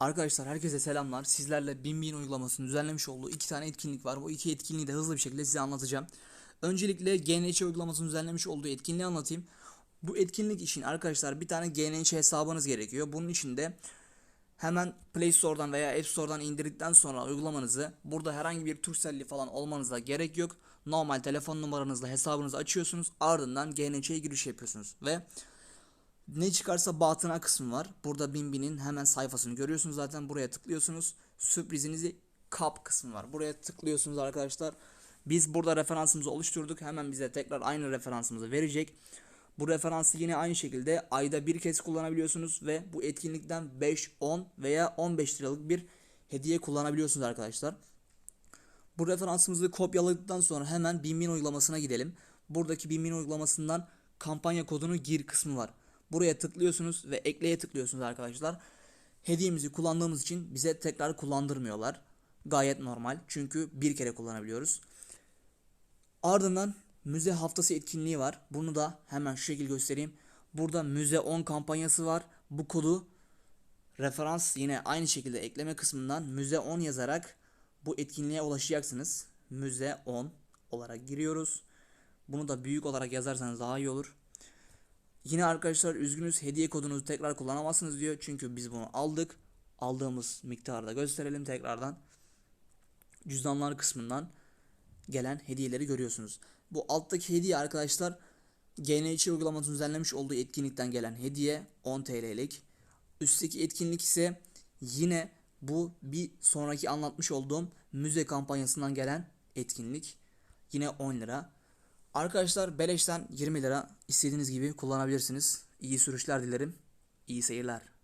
Arkadaşlar herkese selamlar. Sizlerle Bin Bin uygulamasının düzenlemiş olduğu iki tane etkinlik var. Bu iki etkinliği de hızlı bir şekilde size anlatacağım. Öncelikle GNH uygulamasının düzenlemiş olduğu etkinliği anlatayım. Bu etkinlik için arkadaşlar bir tane GNH hesabınız gerekiyor. Bunun için de hemen Play Store'dan veya App Store'dan indirdikten sonra uygulamanızı burada herhangi bir Turkcell'li falan olmanıza gerek yok. Normal telefon numaranızla hesabınızı açıyorsunuz. Ardından GNH'ye giriş yapıyorsunuz ve ne çıkarsa batına kısmı var. Burada Bimbi'nin hemen sayfasını görüyorsunuz zaten. Buraya tıklıyorsunuz. Sürprizinizi kap kısmı var. Buraya tıklıyorsunuz arkadaşlar. Biz burada referansımızı oluşturduk. Hemen bize tekrar aynı referansımızı verecek. Bu referansı yine aynı şekilde ayda bir kez kullanabiliyorsunuz ve bu etkinlikten 5, 10 veya 15 liralık bir hediye kullanabiliyorsunuz arkadaşlar. Bu referansımızı kopyaladıktan sonra hemen Binbin uygulamasına gidelim. Buradaki Binbin uygulamasından kampanya kodunu gir kısmı var. Buraya tıklıyorsunuz ve ekleye tıklıyorsunuz arkadaşlar. Hediyemizi kullandığımız için bize tekrar kullandırmıyorlar. Gayet normal çünkü bir kere kullanabiliyoruz. Ardından müze haftası etkinliği var. Bunu da hemen şu şekilde göstereyim. Burada müze 10 kampanyası var. Bu kodu referans yine aynı şekilde ekleme kısmından müze 10 yazarak bu etkinliğe ulaşacaksınız. Müze 10 olarak giriyoruz. Bunu da büyük olarak yazarsanız daha iyi olur. Yine arkadaşlar üzgünüz hediye kodunuzu tekrar kullanamazsınız diyor. Çünkü biz bunu aldık. Aldığımız miktarı da gösterelim tekrardan. Cüzdanlar kısmından gelen hediyeleri görüyorsunuz. Bu alttaki hediye arkadaşlar GNH uygulamasının düzenlemiş olduğu etkinlikten gelen hediye 10 TL'lik. Üstteki etkinlik ise yine bu bir sonraki anlatmış olduğum müze kampanyasından gelen etkinlik. Yine 10 lira. Arkadaşlar beleşten 20 lira istediğiniz gibi kullanabilirsiniz. İyi sürüşler dilerim. İyi seyirler.